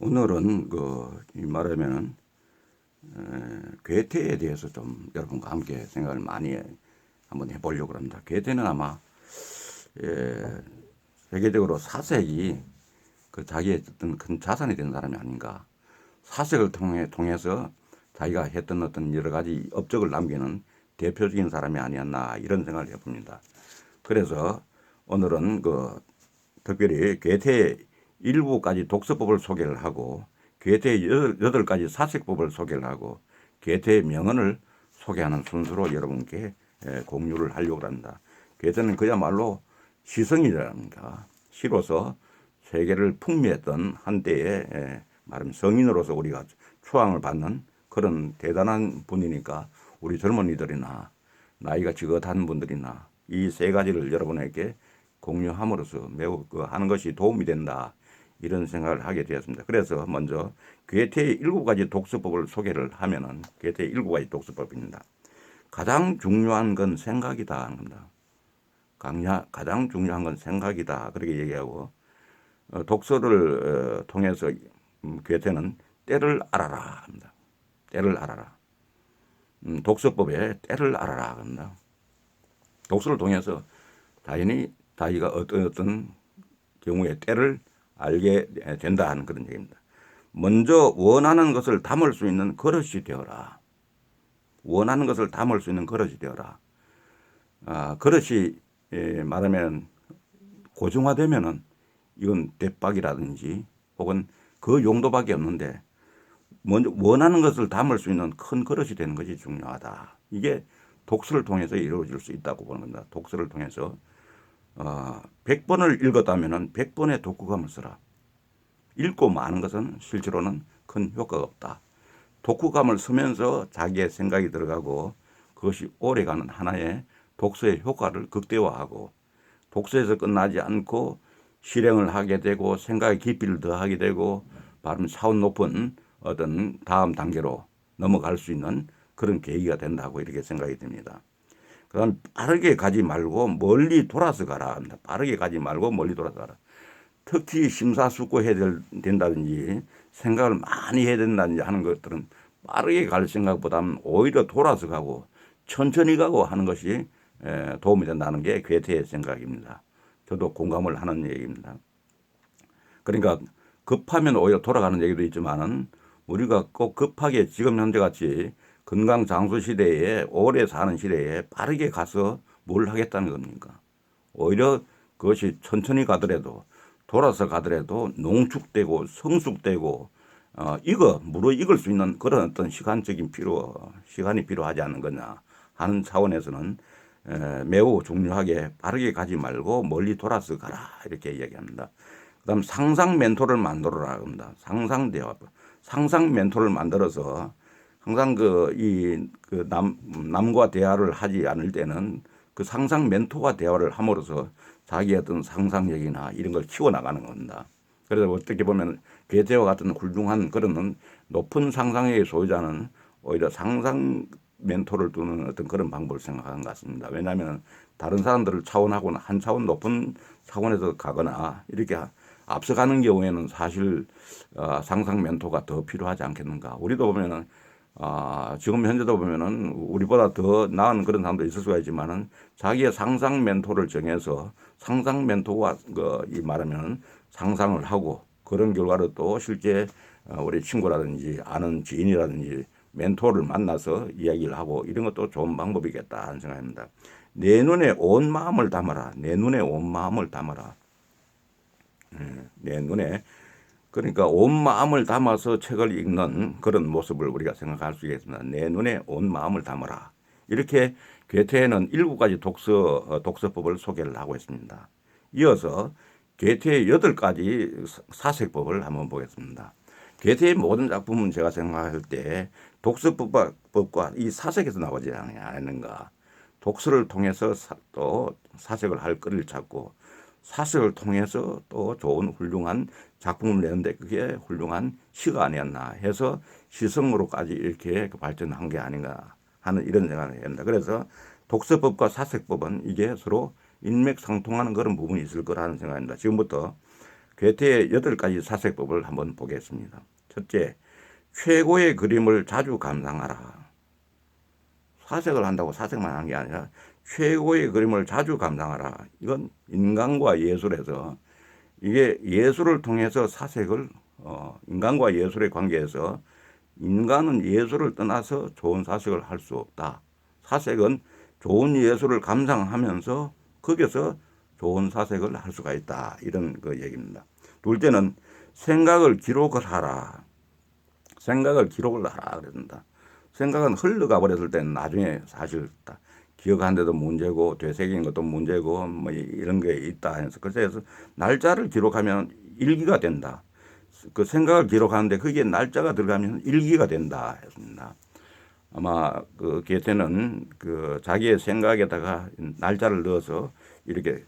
오늘은 그, 이 말하면은, 에, 괴테에 대해서 좀 여러분과 함께 생각을 많이 한번 해보려고 합니다. 괴테는 아마, 예, 세계적으로 사색이 그 자기의 어떤 큰 자산이 된 사람이 아닌가. 사색을 통해, 통해서 자기가 했던 어떤 여러 가지 업적을 남기는 대표적인 사람이 아니었나 이런 생각을 해봅니다. 그래서 오늘은 그 특별히 괴테 일부까지 독서법을 소개를 하고 괴테 여덟 가지 사색법을 소개를 하고 괴테의 명언을 소개하는 순서로 여러분께 에, 공유를 하려고 합니다. 괴테는 그야말로 시성이랍니다. 시로서 세계를 풍미했던 한때의 에, 말하면 성인으로서 우리가 추앙을 받는 그런 대단한 분이니까 우리 젊은이들이나 나이가 지긋한 분들이나 이 세 가지를 여러분에게 공유함으로써 매우 그 하는 것이 도움이 된다. 이런 생각을 하게 되었습니다. 그래서 먼저 괴테의 일곱 가지 독서법을 소개를 하면은 괴테의 일곱 가지 독서법입니다. 가장 중요한 건 생각이다 겁니다. 강야, 가장 중요한 건 생각이다. 그렇게 얘기하고 어, 독서를 어, 통해서 음, 괴테는 때를 알아라 합니다. 때를 알아라. 음, 독서법에 때를 알아라 합니다. 독서를 통해서 자연히 자기가 어떤 어떤 경우에 때를 알게 된다 하는 그런 얘기입니다. 먼저 원하는 것을 담을 수 있는 그릇이 되어라. 원하는 것을 담을 수 있는 그릇이 되어라. 아, 그릇이 예, 말하면 고정화되면은 이건 대박이라든지 혹은 그 용도밖에 없는데 먼저 원하는 것을 담을 수 있는 큰 그릇이 되는 것이 중요하다. 이게 독서를 통해서 이루어질 수 있다고 보는 겁니다. 독서를 통해서 어, 100번을 읽었다면은 100번의 독후감을 써라. 읽고 많은 것은 실제로는 큰 효과가 없다. 독후감을 쓰면서 자기의 생각이 들어가고 그것이 오래가는 하나의 독서의 효과를 극대화하고 독서에서 끝나지 않고 실행을 하게 되고 생각의 깊이를 더하게 되고 바로 차원 높은 어떤 다음 단계로 넘어갈 수 있는 그런 계기가 된다고 이렇게 생각이 듭니다. 그다음 빠르게 가지 말고 멀리 돌아서 가라. 빠르게 가지 말고 멀리 돌아서 가라. 특히 심사숙고해야 될- 된다든지 생각을 많이 해야 된다든지 하는 것들은 빠르게 갈 생각보다는 오히려 돌아서 가고 천천히 가고 하는 것이 에, 도움이 된다는 게 괴테의 생각입니다. 저도 공감을 하는 얘기입니다. 그러니까 급하면 오히려 돌아가는 얘기도 있지만은 우리가 꼭 급하게 지금 현재 같이 건강 장수 시대에 오래 사는 시대에 빠르게 가서 뭘 하겠다는 겁니까? 오히려 그것이 천천히 가더라도 돌아서 가더라도 농축되고 성숙되고 어 이거 무르 익을 수 있는 그런 어떤 시간적인 필요 시간이 필요하지 않는 거냐 하는 차원에서는 에, 매우 중요하게 빠르게 가지 말고 멀리 돌아서 가라 이렇게 이야기합니다. 그다음 상상 멘토를 만들어라 합니다. 상상 대화 상상 멘토를 만들어서 항상 그 이 그 남 남과 대화를 하지 않을 때는 그 상상 멘토와 대화를 함으로써 자기의 어떤 상상력이나 이런 걸 키워 나가는 겁니다. 그래서 어떻게 보면 괴테와 같은 훌륭한 그런 높은 상상력의 소유자는 오히려 상상 멘토를 두는 어떤 그런 방법을 생각하는 것 같습니다. 왜냐하면 다른 사람들을 차원하고는 한 차원 높은 차원에서 가거나 이렇게 앞서가는 경우에는 사실 어, 상상 멘토가 더 필요하지 않겠는가. 우리도 보면은 아, 지금 현재도 보면은 우리보다 더 나은 그런 사람도 있을 수가 있지만은 자기의 상상 멘토를 정해서 상상 멘토와 그이 말하면 상상을 하고 그런 결과로 또 실제 어, 우리 친구라든지 아는 지인이라든지 멘토를 만나서 이야기를 하고 이런 것도 좋은 방법이겠다 하는 생각입니다. 내 눈에 온 마음을 담아라. 내 눈에 온 마음을 담아라. 음, 내 눈에 그러니까 온 마음을 담아서 책을 읽는 그런 모습을 우리가 생각할 수 있겠습니다. 내 눈에 온 마음을 담아라. 이렇게 괴테는 일곱 가지 독서 어, 독서법을 소개를 하고 있습니다. 이어서 괴테의 여덟 가지 사색법을 한번 보겠습니다. 괴테의 모든 작품은 제가 생각할 때 독서법과 이 사색에서 나오지 않는가. 독서를 통해서 사, 또 사색을 할 거리를 찾고 사색을 통해서 또 좋은 훌륭한 작품을 내는데 그게 훌륭한 시가 아니었나 해서 시성으로까지 이렇게 발전한 게 아닌가 하는 이런 생각을 합니다. 그래서 독서법과 사색법은 이게 서로 인맥상통하는 그런 부분이 있을 거라는 생각입니다. 지금부터 괴테의 여덟 가지 사색법을 한번 보겠습니다. 첫째, 최고의 그림을 자주 감상하라. 사색을 한다고 사색만 하는 게 아니라 최고의 그림을 자주 감상하라. 이건 인간과 예술에서 이게 예술을 통해서 사색을 어, 인간과 예술의 관계에서 인간은 예술을 떠나서 좋은 사색을 할 수 없다. 사색은 좋은 예술을 감상하면서 거기서 좋은 사색을 할 수가 있다. 이런 그 얘기입니다. 둘째는 생각을 기록을 하라. 생각을 기록을 하라 그랬습니다. 생각은 흘러가 버렸을 때는 나중에 사실 다 기억하는데도 문제고 되새긴 것도 문제고 뭐 이런 게 있다 해서 그래서 날짜를 기록하면 일기가 된다. 그 생각을 기록하는데 거기에 날짜가 들어가면 일기가 된다 했습니다. 아마 그 게테는 그 자기의 생각에다가 날짜를 넣어서 이렇게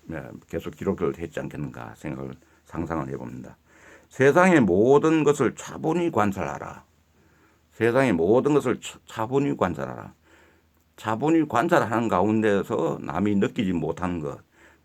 계속 기록을 했지 않겠는가 생각을 상상을 해봅니다. 세상의 모든 것을 차분히 관찰하라. 세상의 모든 것을 차분히 관찰하라. 차분히 관찰하는 가운데서 남이 느끼지 못하는 것,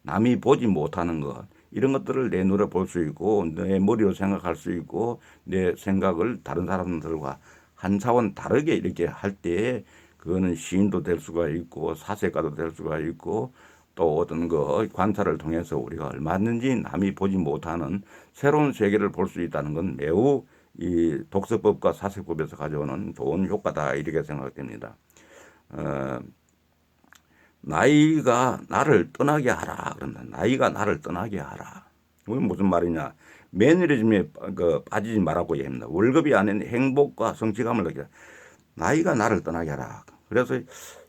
남이 보지 못하는 것, 이런 것들을 내 눈에 볼 수 있고, 내 머리로 생각할 수 있고, 내 생각을 다른 사람들과 한 차원 다르게 이렇게 할 때, 그거는 시인도 될 수가 있고, 사색가도 될 수가 있고, 또 어떤 그 관찰을 통해서 우리가 얼마든지 남이 보지 못하는 새로운 세계를 볼 수 있다는 건 매우 이 독서법과 사색법에서 가져오는 좋은 효과다 이렇게 생각됩니다. 어, 나이가 나를 떠나게 하라 그런다. 나이가 나를 떠나게 하라. 이건 무슨 말이냐? 매너리즘에 그 빠지지 말라고 얘기합니다. 월급이 아닌 행복과 성취감을 느끼라. 나이가 나를 떠나게 하라. 그래서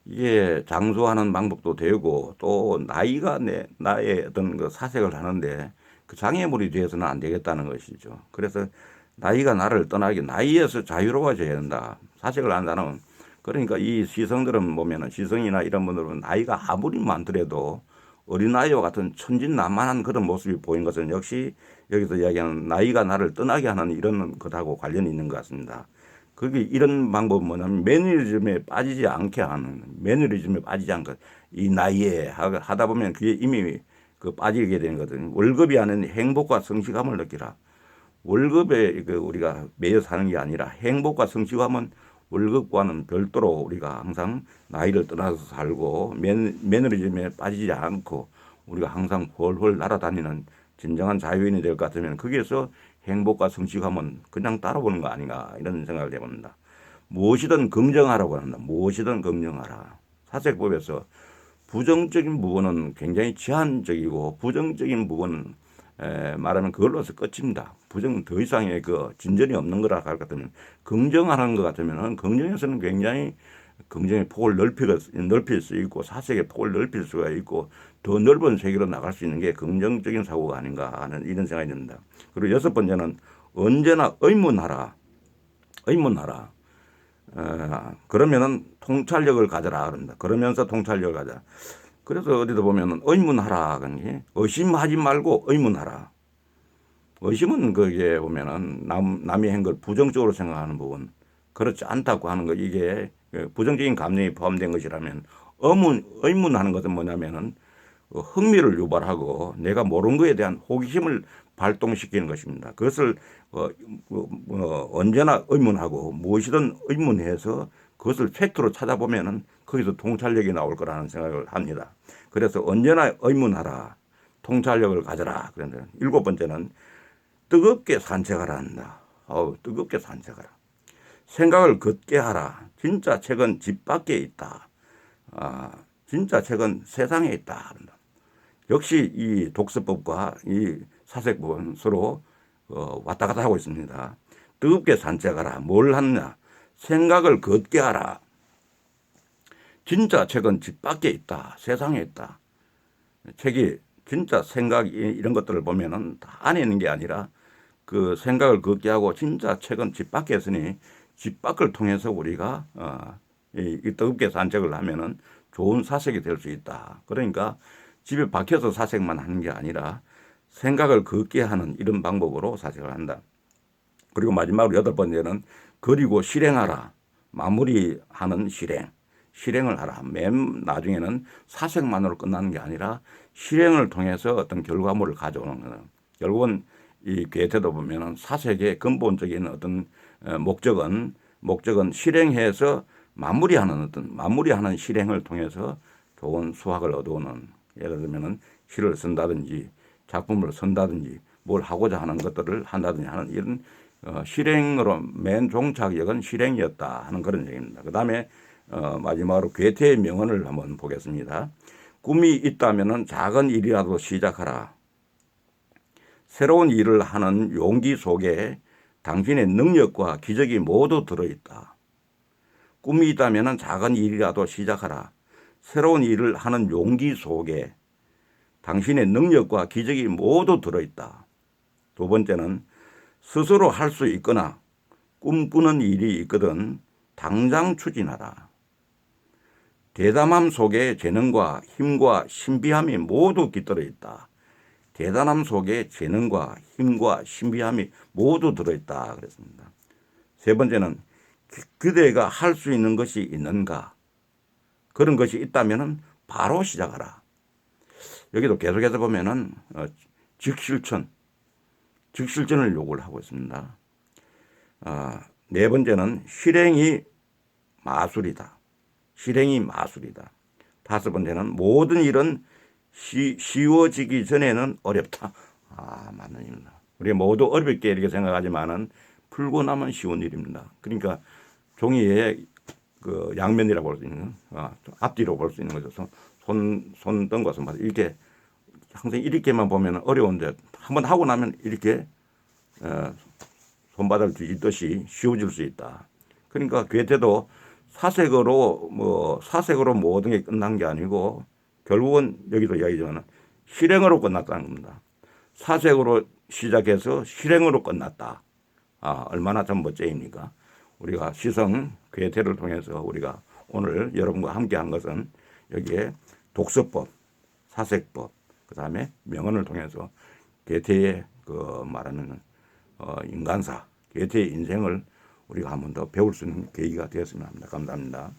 이게 장수하는 방법도 되고 또 나이가 내 나의 어떤 그 사색을 하는데 그 장애물이 되어서는 안 되겠다는 것이죠. 그래서 나이가 나를 떠나게 나이에서 자유로워져야 된다. 사색을 한다는 그러니까 이 시성들은 보면은 시성이나 이런 분들은 나이가 아무리 많더라도 어린아이와 같은 천진난만한 그런 모습이 보인 것은 역시 여기서 이야기하는 나이가 나를 떠나게 하는 이런 것하고 관련이 있는 것 같습니다. 그게 이런 방법은 뭐냐면 매너리즘에 빠지지 않게 하는 매너리즘에 빠지지 않고 이 나이에 하다 보면 그게 이미 그 빠지게 되는 거거든요. 월급이 아닌 행복과 성취감을 느끼라. 월급에 그 우리가 매여 사는 게 아니라 행복과 성취감은 월급과는 별도로 우리가 항상 나이를 떠나서 살고 매너리즘에 빠지지 않고 우리가 항상 홀홀 날아다니는 진정한 자유인이 될 것 같으면 거기에서 행복과 성취감은 그냥 따라오는 거 아닌가 이런 생각을 해봅니다. 무엇이든 긍정하라고 합니다. 무엇이든 긍정하라. 사색법에서 부정적인 부분은 굉장히 제한적이고 부정적인 부분은 에, 말하면 그걸로서 끝입니다. 부정은 더 이상의 그 진전이 없는 거라 할것 같으면 긍정하는 것 같으면은 긍정에서는 굉장히 긍정의 폭을 넓히고, 넓힐 수 있고 사색의 폭을 넓힐 수가 있고 더 넓은 세계로 나갈 수 있는 게 긍정적인 사고가 아닌가 하는 이런 생각이 듭니다. 그리고 여섯 번째는 언제나 의문하라. 의문하라. 어, 그러면은 통찰력을 가져라 그런다. 그러면서 통찰력을 가져라. 그래서 어디도 보면은 의문하라 그니 의심하지 말고 의문하라. 의심은 그게 보면은 남 남이 한 걸 부정적으로 생각하는 부분 그렇지 않다고 하는 거 이게 그 부정적인 감정이 포함된 것이라면 의문 의문하는 것은 뭐냐면은 그 흥미를 유발하고 내가 모르는 것에 대한 호기심을 발동시키는 것입니다. 그것을 어, 뭐, 뭐 언제나 의문하고 무엇이든 의문해서 그것을 팩트로 찾아보면은 거기서 통찰력이 나올 거라는 생각을 합니다. 그래서 언제나 의문하라. 통찰력을 가져라. 그런데 일곱 번째는 뜨겁게 산책하라 한다. 어우, 뜨겁게 산책하라. 생각을 걷게 하라. 진짜 책은 집 밖에 있다. 아, 진짜 책은 세상에 있다. 그런다. 역시 이 독서법과 이 사색법은 서로 어, 왔다 갔다 하고 있습니다. 뜨겁게 산책하라. 뭘 하느냐? 생각을 걷게 하라. 진짜 책은 집 밖에 있다. 세상에 있다. 책이 진짜 생각 이런 것들을 보면은 다 안에 있는 게 아니라 그 생각을 걷게 하고 진짜 책은 집 밖에 있으니 집 밖을 통해서 우리가 어, 이, 이 뜨겁게 산책을 하면은 좋은 사색이 될 수 있다. 그러니까 집에 박혀서 사색만 하는 게 아니라 생각을 걷게 하는 이런 방법으로 사색을 한다. 그리고 마지막으로 여덟 번째는 그리고 실행하라. 마무리하는 실행. 실행을 하라. 맨 나중에는 사색만으로 끝나는 게 아니라 실행을 통해서 어떤 결과물을 가져오는 거는 결국은 이 괴테도 보면은 사색의 근본적인 어떤 어, 목적은 목적은 실행해서 마무리하는 어떤 마무리하는 실행을 통해서 좋은 수확을 얻어오는 예를 들면은 시를 쓴다든지 작품을 쓴다든지 뭘 하고자 하는 것들을 한다든지 하는 이런 어, 실행으로 맨 종착역은 실행이었다 하는 그런 얘기입니다. 그 다음에 어, 마지막으로 괴테의 명언을 한번 보겠습니다. 꿈이 있다면은 작은 일이라도 시작하라. 새로운 일을 하는 용기 속에 당신의 능력과 기적이 모두 들어있다. 꿈이 있다면 작은 일이라도 시작하라. 새로운 일을 하는 용기 속에 당신의 능력과 기적이 모두 들어있다. 두 번째는 스스로 할 수 있거나 꿈꾸는 일이 있거든 당장 추진하라. 대담함 속에 재능과 힘과 신비함이 모두 깃들어 있다. 대단함 속에 재능과 힘과 신비함이 모두 들어있다 그랬습니다. 세 번째는 그- 그대가 할 수 있는 것이 있는가? 그런 것이 있다면 바로 시작하라. 여기도 계속해서 보면은 어, 즉실천, 즉실천을 요구를 하고 있습니다. 아, 네 번째는 실행이 마술이다. 실행이 마술이다. 다섯 번째는 모든 일은 쉬, 쉬워지기 전에는 어렵다. 아, 맞는 일입니다. 우리 모두 어렵게 이렇게 생각하지만은 풀고 나면 쉬운 일입니다. 그러니까 종이에 그 양면이라고 볼 수 있는, 아, 앞뒤로 볼 수 있는 거죠. 손, 손뜬 것은 맞아. 이렇게 항상 이렇게만 보면 어려운데 한번 하고 나면 이렇게 어, 손바닥을 뒤집듯이 쉬워질 수 있다. 그러니까 괴테도 사색으로 뭐 사색으로 모든 게 끝난 게 아니고 결국은 여기도 이야기지만 실행으로 끝났다는 겁니다. 사색으로 시작해서 실행으로 끝났다. 아, 얼마나 좀 멋쟁입니까? 우리가 시성 괴테를 통해서 우리가 오늘 여러분과 함께 한 것은 여기에 독서법, 사색법, 그 다음에 명언을 통해서 괴테의 그 말하는 어, 인간사, 괴테의 인생을 우리가 한 번 더 배울 수 있는 계기가 되었으면 합니다. 감사합니다.